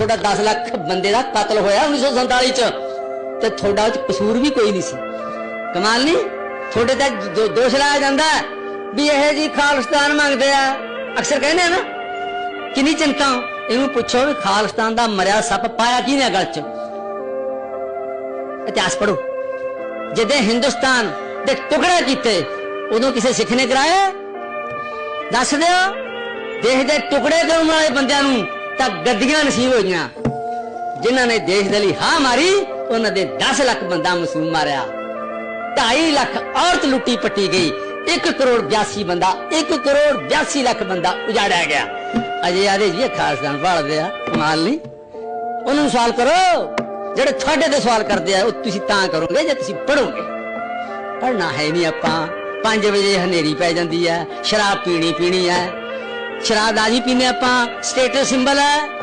ਤੁਹਾਡਾ 10 ਲੱਖ ਬੰਦੇ ਦਾ ਕਤਲ ਹੋਇਆ 1947 ਚ। ਤੇ ਤੁਹਾਡਾ ਉਹ ਚ ਕਸੂਰ ਵੀ ਕੋਈ ਨਹੀਂ ਸੀ। ਕਮਾਲ ਨਹੀਂ? ਤੁਹਾਡੇ ਤੇ ਦੋਸ਼ ਲਾਇਆ ਜਾਂਦਾ ਵੀ ਇਹ ਜੀ ਖਾਲਿਸਤਾਨ ਮੰਗਦੇ ਆ। ਅਕਸਰ ਕਹਿੰਦੇ ਆ ਨਾ, ਕਿੰਨੀ ਚਿੰਤਾ। ਇਹਨੂੰ ਪੁੱਛੋ ਵੀ ਖਾਲਿਸਤਾਨ ਦਾ ਮਰਿਆ ਸੱਪ ਪਾਇਆ ਕਿਹਨੇ ਗਲ ਚ? ਇਤਿਹਾਸ ਪੜੋ ਜਦੋਂ ਹਿੰਦੁਸਤਾਨ ਦੇ ਟੁਕੜੇ ਕੀਤੇ, ਉਦੋਂ ਕਿਸੇ ਸਿੱਖ ਨੇ ਕਰਾਇਆ ਦੱਸ ਦਿਓ, ਦੇਸ਼ ਦੇ ਟੁਕੜੇ ਕਰਨ ਵਾਲੇ ਬੰਦਿਆਂ ਨੂੰ? ਤਾਂ ਗੱਡੀਆਂ ਨਸੀਬ ਹੋਈਆਂ। ਜਿਨ੍ਹਾਂ ਨੇ ਦੇਸ਼ ਦੇ ਲਈ ਹਾਂ ਮਾਰੀ, ਉਹਨਾਂ ਦੇ 10 ਲੱਖ ਬੰਦਾ ਮਸੂਮ ਮਾਰਿਆ। 2.5 ਲੱਖ ਔਰਤ ਲੁੱਟੀ ਪੱਟੀ ਗਈ। 1 ਕਰੋੜ 82 ਬੰਦਾ 1 ਕਰੋੜ 82 ਲੱਖ ਬੰਦਾ ਉਜਾੜਿਆ ਗਿਆ। ਅਜੇ ਆਦੇ ਜੀ, ਇਹ ਖਾਲਸਤਾਨ ਭਾਲਦੇ ਆ, ਕਮਾਲ ਨਹੀਂ। ਉਹਨਾਂ ਨੂੰ ਸਵਾਲ ਕਰੋ, ਜਿਹੜੇ ਤੁਹਾਡੇ ਤੇ ਸਵਾਲ ਕਰਦੇ ਆ, ਉਹ ਤੁਸੀਂ ਤਾਂ ਕਰੋਗੇ ਜੇ ਤੁਸੀਂ ਪੜੋਗੇ ਪੜਨਾ ਹੈ ਨਹੀਂ ਆਪਾਂ। 5 ਵਜੇ ਹਨੇਰੀ ਪੈ ਜਾਂਦੀ ਹੈ, ਸ਼ਰਾਬ ਪੀਣੀ ਪੀਣੀ ਹੈ। ਸ਼ਰਾਬ ਦਾ ਜੀ ਪੀਨੇ ਆਪਾਂ ਸਟੇਟਸ ਸਿੰਬਲ ਹੈ।